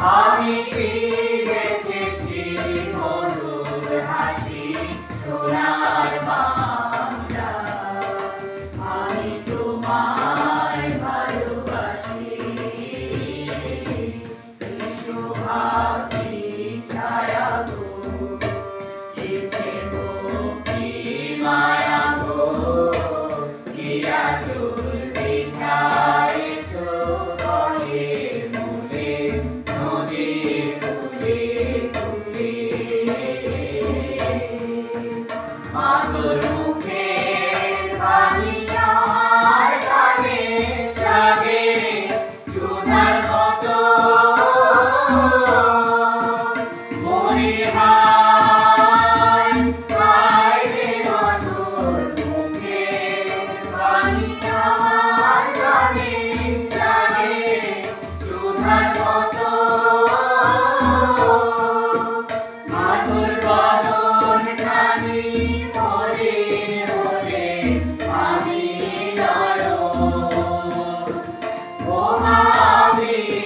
Hare Krishna. Manu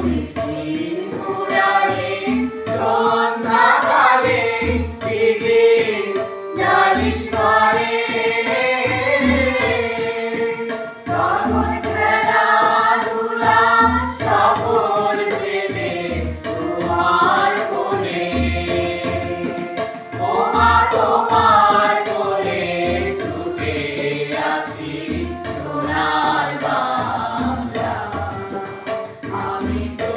嗯。Amen.